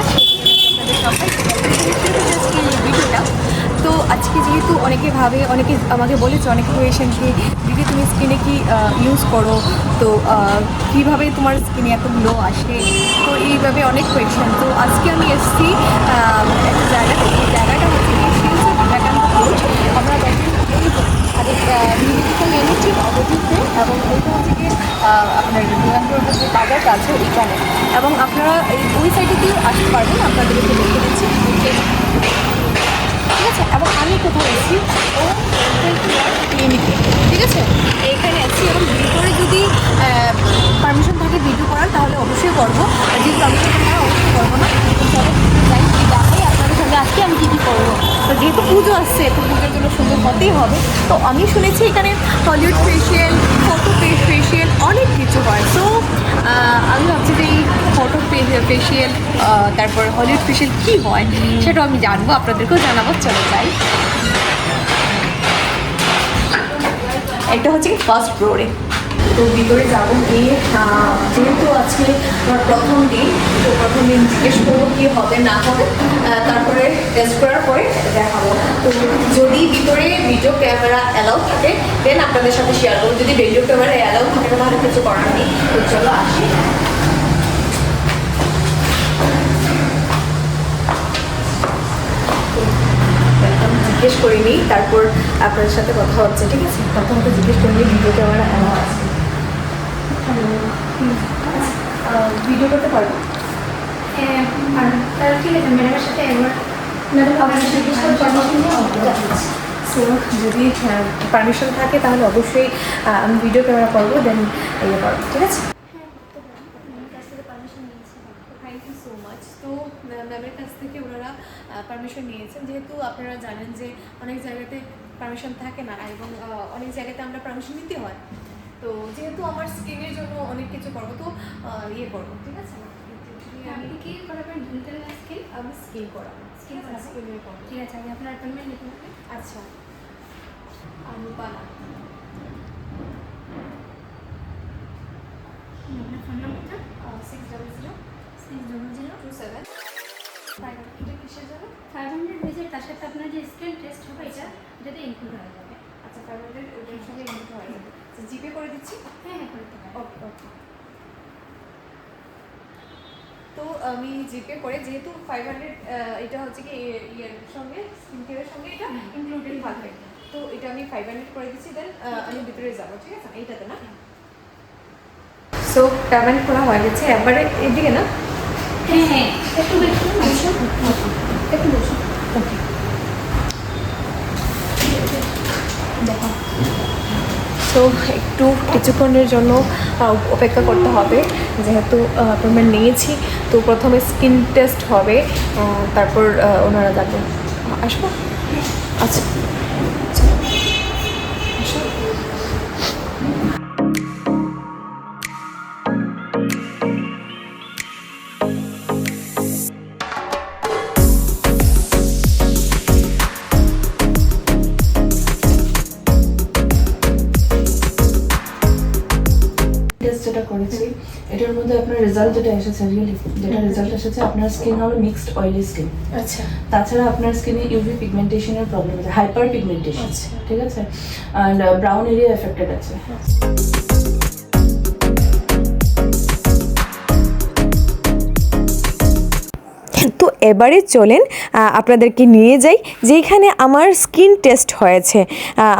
নমস্কার তো আজকে যেহেতু অনেকে ভাবে, অনেকে আমাকে বলেছে, অনেক পেশেন্টকে দিদি, তুমি স্কিনে কি ইউজ করো? তো কীভাবে তোমার স্কিনে এত গ্লো আসে? তো এইভাবে অনেক কোয়েশন তো আজকে আমি এসছি একটা জায়গা জায়গাটা হচ্ছে আমরা এই মিউনিসিপ্যাল ইউনিটির অবধিতে এবং এইটা হচ্ছে কি আপনার বিমানপুর যে বাজারটা আছে এখানে এবং আপনারা এই ওই সাইডে দিয়ে আসতে পারবেন, আপনাদেরকে দেখে দিচ্ছি ঠিক আছে, এবং আমি কোথাও এসেছি ও ক্লিনিকে ঠিক আছে? এইখানে এসেছি এবং ভিতরে যদি পারমিশন থাকে ভিডিও করার, তাহলে অবশ্যই করব। আর যদি পারমিশন থাকে অবশ্যই করব। না তো আজকে আমি কী কী করব? তো যেহেতু পুজো আসছে, তো পুজোর জন্য সুন্দর হতেই হবে। তো আমি শুনেছি এখানে হলিউড ফেশিয়াল ফটো ফেশিয়াল অনেক কিছু হয়। তো আমি ভাবছি যে এই ফটো ফেশিয়াল তারপর হলিউড ফেশিয়াল কী হয়, সেটাও আমি জানব, আপনাদেরকেও জানাব। চলে যাই। এটা হচ্ছে ফার্স্ট ফ্লোরে তো ভিতরে যাব গিয়ে যেহেতু আজকে আমার প্রথম দিন, তো প্রথম দিন জিজ্ঞেস করব কী হবে, না হবে তারপরে টেস্ট করার পরে দেখাবো। তো যদি ভিতরে ভিডিও ক্যামেরা অ্যালাউ থাকে দেন আপনাদের সাথে শেয়ার করব। যদি ভিডিও ক্যামেরা অ্যালাউ থাকে, তাহলে কিছু করার নেই। তো চলো আসি। জিজ্ঞেস করিনি, তারপর আপনাদের সাথে কথা হচ্ছে, ঠিক আছে? প্রথমত জিজ্ঞেস করিনি ভিডিও ক্যামেরা অ্যালাউ আছে। ভিডিও করতে পারব? হ্যাঁ, ঠিক আছে ম্যাডামের সাথে একবার সো যদি পারমিশন থাকে তাহলে অবশ্যই আমি ভিডিও ক্যামেরা করব দেন ইয়ে করব ঠিক আছে? তো ম্যামের কাছ থেকে ওনারা পারমিশন নিয়েছেন। যেহেতু আপনারা জানেন যে অনেক জায়গাতে পারমিশন থাকে না এবং অনেক জায়গাতে আমরা পারমিশন নিতে হয়। তো যেহেতু আমার স্কিনের জন্য অনেক কিছু করব তো ইয়ে করব ঠিক আছে? আমি আপনি কি করাবেন? ডিজিটাল স্কিল আমি স্কিন করাবো। ঠিক আছে আগে আপনার অ্যাপয়েন্টমেন্ট নিতে হবে। আচ্ছা। আমি বানা আপনার ফোন নাম্বারটা six double zero six double zero two seven five এটা কিসের জন্য? ফাইভ হান্ড্রেড ভিজিট তার সাথে আপনার যে স্কিল টেস্ট হবে এটা এটাতে ইনক্লুড হয়ে যাবে। আচ্ছা ফাইভ হান্ড্রেড ওটার সঙ্গে ইনক্লুড হয়ে যাবে। আচ্ছা জিপে করে দিচ্ছি? হ্যাঁ হ্যাঁ ওকে ওকে। তো আমি জিপে করে যেহেতু ফাইভ হান্ড্রেড এটা হচ্ছে কি ইয়ের সঙ্গে স্কিন কেয়ারের সঙ্গে এটা ইনক্লুডেড থাকবে। তো এটা আমি ফাইভ হান্ড্রেড করে দিচ্ছি দেন আমি ভিতরে যাব ঠিক আছে? এইটাতে না? সো পেমেন্ট করা হয়ে গেছে। একবারে এদিকে না? হ্যাঁ হ্যাঁ। একটু বসুন বসুন একটু বসুন। ওকে দেখো তো একটু কিছুক্ষণের জন্য অপেক্ষা করতে হবে। যেহেতু অ্যাপয়েন্টমেন্ট নিয়েছি, তো প্রথমে স্কিন টেস্ট হবে। তারপর ওনারা যাবেন আসব? আচ্ছা। রেজাল্ট যেটা এসেছে রিয়েলি যেটা রেজাল্ট এসেছে আপনার স্কিন হলো মিক্সড অয়েলি স্কিন আচ্ছা। তাছাড়া আপনার স্কিনে ইউভি পিগমেন্টেশনের প্রবলেম আছে হাইপার পিগমেন্টেশন আচ্ছা। ঠিক আছে? অ্যান্ড ব্রাউন এরিয়া এফেক্টেড আছে। তো এবারে চলেন আপনাদেরকে নিয়ে যাই যেখানে আমার স্কিন টেস্ট হয়েছে।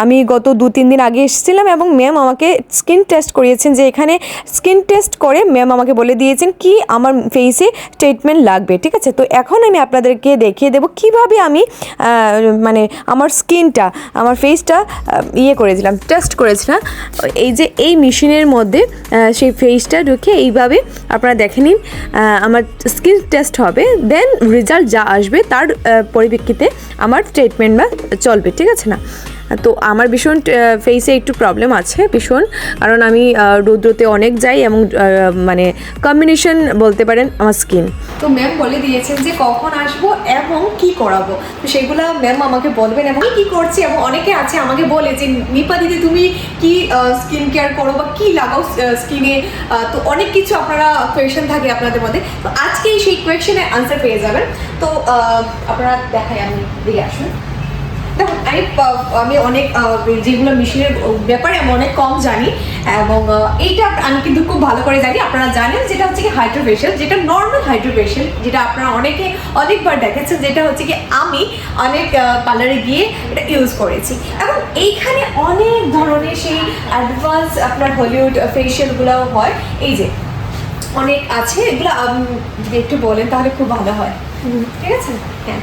আমি গত দু তিন দিন আগে এসেছিলাম এবং ম্যাম আমাকে স্কিন টেস্ট করিয়েছেন, যে এখানে স্কিন টেস্ট করে ম্যাম আমাকে বলে দিয়েছেন কি আমার ফেসে ট্রিটমেন্ট লাগবে, ঠিক আছে? তো এখন আমি আপনাদেরকে দেখিয়ে দেবো কীভাবে আমি মানে আমার স্কিনটা, আমার ফেসটা ইয়ে করেছিলাম, টেস্ট করেছিলাম। এই যে এই মেশিনের মধ্যে সেই ফেসটা ঢুকে এইভাবে আপনারা দেখে নিন আমার স্কিন টেস্ট হবে, দেন রেজাল্ট যা আসবে তার পরিপ্রেক্ষিতে আমার ট্রিটমেন্ট বা চলবে ঠিক আছে না? তো আমার ভীষণ ফেসে একটু প্রবলেম আছে ভীষণ। কারণ আমি রৌদ্রতে অনেক যাই এবং মানে কম্বিনেশন বলতে পারেন আমার স্কিন তো ম্যাম বলে দিয়েছেন যে কখন আসব এবং কি করাবো। তো সেগুলো ম্যাম আমাকে বলবেন এবং কি করছি এবং অনেকে আছে আমাকে বলে যে, নিপা দিদি, তুমি কি স্কিন কেয়ার করো বা কি লাগাও স্কিনে তো অনেক কিছু আপনারা কোয়েশন থাকে আপনাদের মধ্যে। তো আজকেই সেই কোয়েশনের আনসার পেয়ে যাবেন। তো আপনারা দেখাই, আমি দিয়ে আসুন। আমি আমি অনেক যেগুলো মেশিনের ব্যাপারে আমি অনেক কম জানি এবং এইটা আমি কিন্তু খুব ভালো করে জানি। আপনারা জানেন যেটা হচ্ছে কি হাইড্রোফেশিয়াল যেটা নর্মাল হাইড্রোফেশিয়াল যেটা আপনারা অনেকে অনেকবার দেখেছেন যেটা হচ্ছে কি আমি অনেক পার্লারে গিয়ে এটা ইউজ করেছি। এবং এইখানে অনেক ধরনের সেই অ্যাডভান্স আপনার হলিউড ফেশিয়ালগুলোও হয়। এই যে অনেক আছে এগুলো যদি একটু বলেন তাহলে খুব ভালো হয়। ঠিক আছে? হ্যাঁ।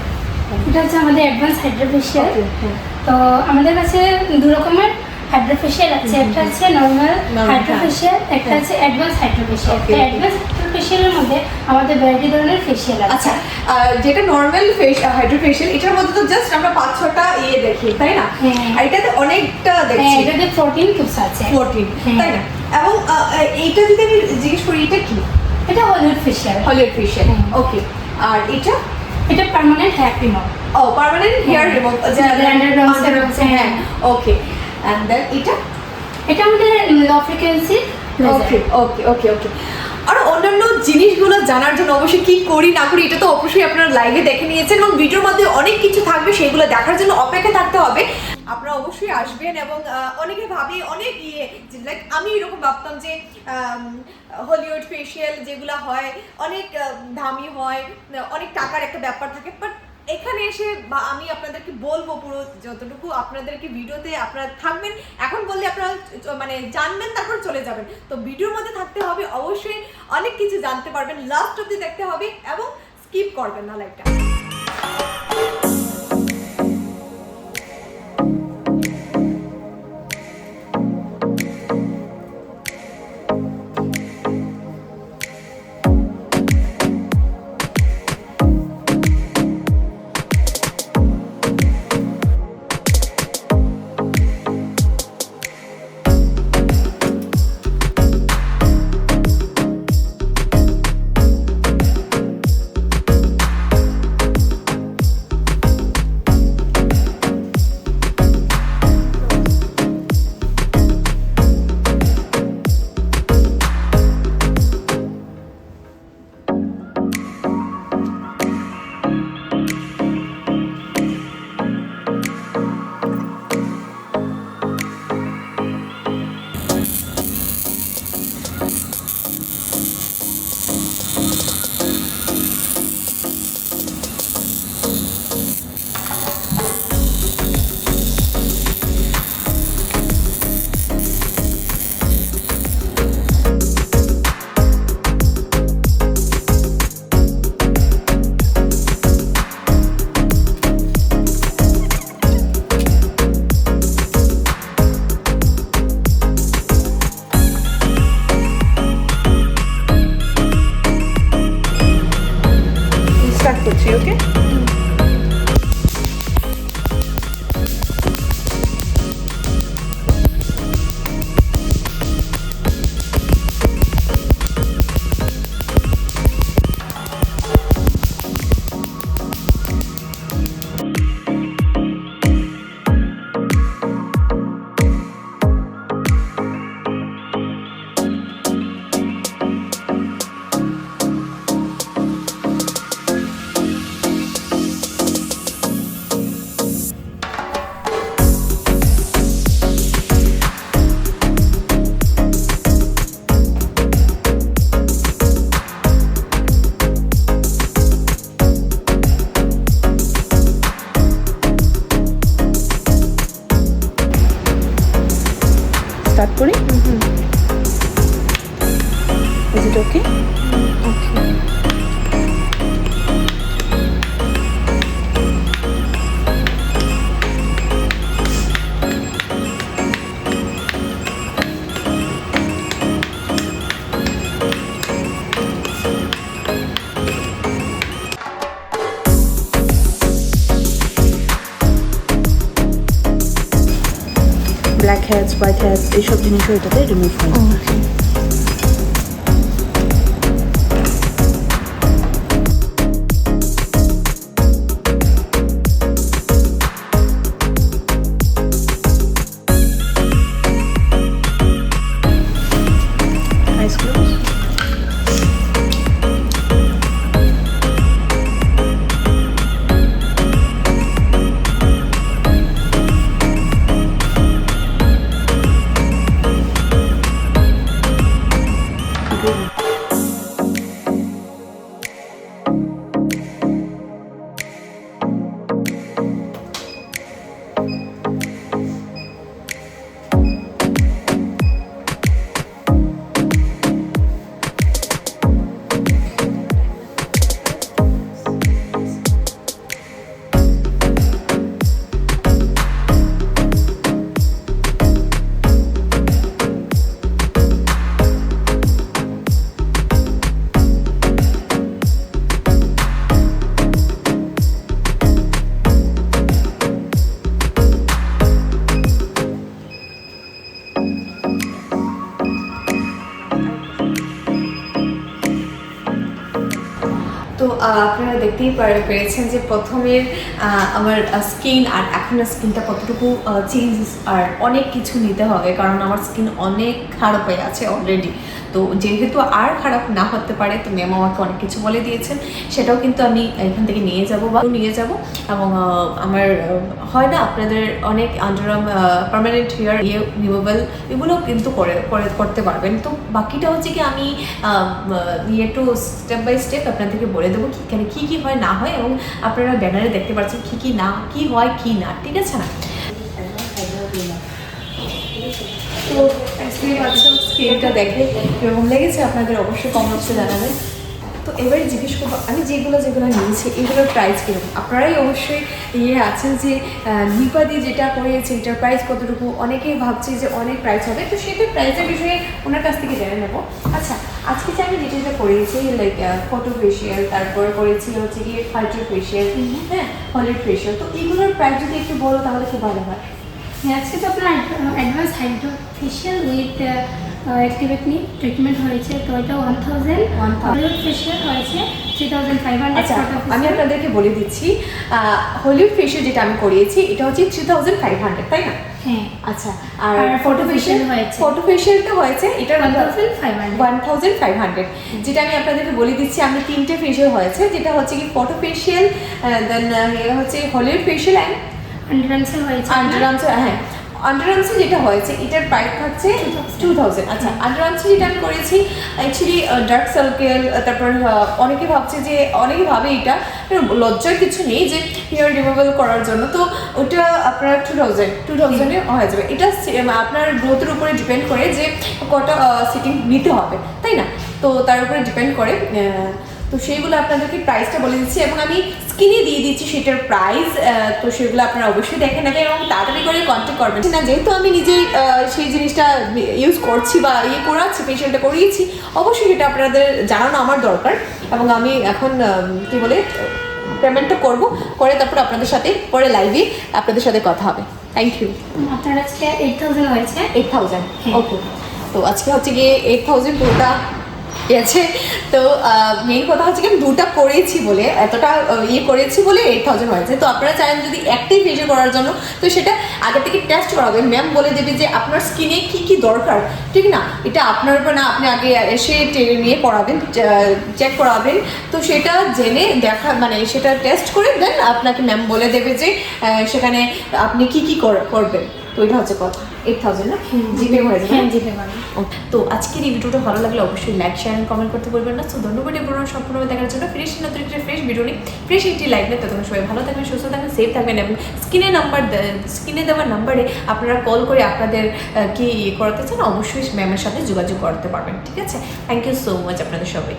এটা হচ্ছে আমাদের অ্যাডভান্স হাইড্রোফেশিয়াল। তো আমাদের কাছে দু রকমের হাইড্রোফেশিয়াল আছে। একটা হচ্ছে নর্মাল হাইড্রোফেশিয়াল একটা। হচ্ছে অ্যাডভান্স হাইড্রোফেশিয়াল অ্যাডভান্স হাইড্রোফেশিয়ালের মধ্যে আমাদের ভ্যারাইটি ধরনের ফেশিয়াল আছে। আচ্ছা যেটা নর্মাল হাইড্রোফেশিয়াল এটার মধ্যে তো জাস্ট আমরা পাঁচ ছটা ইয়ে দেখি তাই না? হ্যাঁ। আর এটাতে অনেকটা হ্যাঁ দেখছি। এটাতে প্রোটিন টিপস আছে। ফোরটিন হ্যাঁ। তাই না? এবং এইটা যদি আমি জিজ্ঞেস করি এটা কি? এটা Hollywood facial Hollywood facial. Okay আর এটা? এটা পার্মানেন্ট হেয়ার রিমুভ ও পার্মানেন্ট হেয়ার হ্যাঁ। রিমুভ হ্যাঁ ওকে এন্ড দেন এটা? এটা আমাদের লো ফ্রিকোয়েন্সি ওকে ওকে ওকে ওকে আর অন্যান্য জিনিসগুলো জানার জন্য অবশ্যই কি করি না করি এটা তো অবশ্যই আপনারা লাইভে দেখে নিয়েছেন এবং ভিডিওর মধ্যে অনেক কিছু থাকবে সেগুলো দেখার জন্য অপেক্ষা থাকতে হবে। আপনারা অবশ্যই আসবেন এবং অনেকে ভাবে, অনেক ইয়ে লাইক আমি এরকম ভাবতাম যে হলিউড ফেশিয়াল যেগুলো হয়, অনেক দামি হয়, অনেক টাকার একটা ব্যাপার থাকে বাট এখানে এসে বা, আমি আপনাদেরকে বলব পুরো যতটুকু আপনাদেরকে ভিডিওতে আপনারা থাকবেন, এখন বললে আপনারা মানে জানবেন, তারপর চলে যাবেন। তো ভিডিওর মধ্যে থাকতে হবে, অবশ্যই অনেক কিছু জানতে পারবেন লাস্ট অব্দি দেখতে হবে এবং স্কিপ করবেন না লাইভটা হোয়াইট হেডস এইসব জিনিসও এটাতে রিমুভ হয়। দেখতেই পারে পেরেছেন যে প্রথমের আমার স্কিন আর এখনের স্কিনটা কতটুকু চেঞ্জ আর অনেক কিছু নিতে হবে, কারণ আমার স্কিন অনেক খারাপ হয়ে আছে অলরেডি তো যেহেতু আর খারাপ না হতে পারে, তো ম্যাম আমাকে অনেক কিছু বলে দিয়েছেন। সেটাও কিন্তু আমি এখান থেকে নিয়ে যাব বা নিয়ে যাব। এবং আমার হয় না, আপনাদের অনেক আন্ডারআর্ম পার্মানেন্ট হেয়ার ইয়ে রিমুভাল এগুলো কিন্তু করে, করে- করতে পারবেন। তো বাকিটা হচ্ছে কি আমি ইয়ে একটু স্টেপ বাই স্টেপ আপনাদেরকে বলে দেবো এখানে কী কী হয়, না হয় এবং আপনারা ব্যানারে দেখতে পাচ্ছেন কী কী না, কী হয়, কী না, ঠিক আছে না? তো স্ক্রিন পাচ্ছেন স্ক্রিনটা দেখে কেমন লেগেছে, আপনাদের অবশ্যই কম বক্সে জানাবেন। তো এবারে জিজ্ঞেস করব, আমি যেগুলো যেগুলো নিয়েছি, এগুলোর প্রাইস কীরকম? আপনারাই অবশ্যই ইয়ে আছেন যে নিপা দিয়ে যেটা করিয়েছে এটার প্রাইস কতটুকু? অনেকেই ভাবছে যে অনেক প্রাইস হবে, তো সেটা প্রাইসের বিষয়ে ওনার কাছ থেকে জেনে নেব। আচ্ছা আজকে যে আমি যেটা করিয়েছি লাইক ফটো ফেশিয়াল তারপর করেছি হচ্ছে গিয়ে হাইড্রো ফেশিয়াল হ্যাঁ হলিড ফেশিয়াল তো এগুলোর প্রাইস যদি একটু বলো তাহলে খুব ভালো হ্যাঁ। আজকে তো আপনার অ্যাডভান্স হাইড্রো ফেশিয়াল উইথ অ্যাক্টিভেটনি ট্রিটমেন্ট হয়েছে তো এটা ওয়ান থাউজেন্ড 1000 ফেশিয়াল হয়েছে থাউজেন্ড আচ্ছা আমি আপনাদেরকে বলে দিচ্ছি হলিউড ফেশিয়াল যেটা আমি করিয়েছি এটা হচ্ছে থ্রি থাউজেন্ড ফাইভ হান্ড্রেড তাই না? হ্যাঁ। আচ্ছা আর ফটো ফেশিয়াল হয়েছে। ফটো ফেশিয়ালটা হয়েছে এটা one thousand one thousand five hundred যেটা আমি আপনাদেরকে বলে দিচ্ছি আমি তিনটে ফেশিয়াল হয়েছে যেটা হচ্ছে কি ফটো ফেশিয়াল দেন হচ্ছে হলিউড ফেশিয়াল অ্যান্ড আন্ডারআর্মসের হয়েছে আন্ডারআর্মসে হ্যাঁ। আন্ডারআর্মসে যেটা হয়েছে, এটার প্রাইস থাকছে টু থাউজেন্ড আচ্ছা আন্ডারআর্মসে যেটা আমি করেছি অ্যাকচুয়ালি ডার্ক সার্কেল তারপর অনেকে ভাবছে যে, অনেকে ভাবে এটা লজ্জার কিছু নেই যে হেয়ার রিমুভাল করার জন্য। তো ওটা আপনার টু থাউজেন্ড টু থাউজেন্ডে হয়ে যাবে। এটা আপনার গ্রোথের উপরে ডিপেন্ড করে যে, কটা সিটিং নিতে হবে, তাই না? তো তার উপরে ডিপেন্ড করে তো সেইগুলো আপনাদেরকে প্রাইসটা বলে দিচ্ছি এবং আমি স্ক্রিনে দিয়ে দিচ্ছি সেটার প্রাইস তো সেগুলো আপনারা অবশ্যই দেখে নেবেন এবং তাড়াতাড়ি করে কন্ট্যাক্ট করবেন। না যেহেতু আমি নিজেই সেই জিনিসটা ইউজ করছি বা ইয়ে করাচ্ছি ফেশিয়ালটা করিয়েছি অবশ্যই সেটা আপনাদের জানানো আমার দরকার এবং আমি এখন কি বলে পেমেন্টটা করব করে তারপর আপনাদের সাথে পরে লাইভে আপনাদের সাথে কথা হবে। থ্যাংক ইউ আপনার আজকে এইট থাউজেন্ড হয়েছে। Eight thousand. ওকে তো আজকে হচ্ছে গিয়ে এইট থাউজেন্ড পুরোটা গেছে তো মেইন কথা হচ্ছে কি আমি দুটা করেছি বলে, এতটা ইয়ে করেছি বলে এইট থাউজেন্ড হয়েছে। তো আপনারা চান যদি একটাই ফেশিয়াল করার জন্য, তো সেটা আগে থেকে টেস্ট করাবেন ম্যাম বলে দেবে যে আপনার স্কিনে কি কি দরকার, ঠিক না? এটা আপনার উপর না, আপনি আগে এসে টেনে নিয়ে করাবেন চেক করাবেন। তো সেটা জেনে দেখা মানে সেটা টেস্ট করে দেন আপনাকে ম্যাম বলে দেবে যে সেখানে আপনি কি কি কর- করবেন। তো এটা হচ্ছে কথা। এইট থাউজেন্ড না? জিপে যাবে হ্যাঁ জিপে পাবেন তো আজকের এই ভিডিওটা ভালো লাগলে অবশ্যই লাইক শেয়ার কমেন্ট করতে বলবেন না। সো ধন্যবাদ পুরো সম্পূর্ণ দেখার জন্য। ফ্রেশ নতুন একটা ফ্রেশ ভিডিও নিই ফ্রেশ একটি লাইক নেই ততক্ষণ সবাই ভালো থাকবেন সুস্থ থাকবেন সেফ থাকবেন এবং স্ক্রিনে নাম্বার স্ক্রিনে দেওয়া নাম্বারে আপনারা কল করে আপনাদের কি ইয়ে করাতে চান অবশ্যই ম্যামের সাথে যোগাযোগ করতে পারবেন। ঠিক আছে? থ্যাংক ইউ সো মাচ আপনাদের সবাই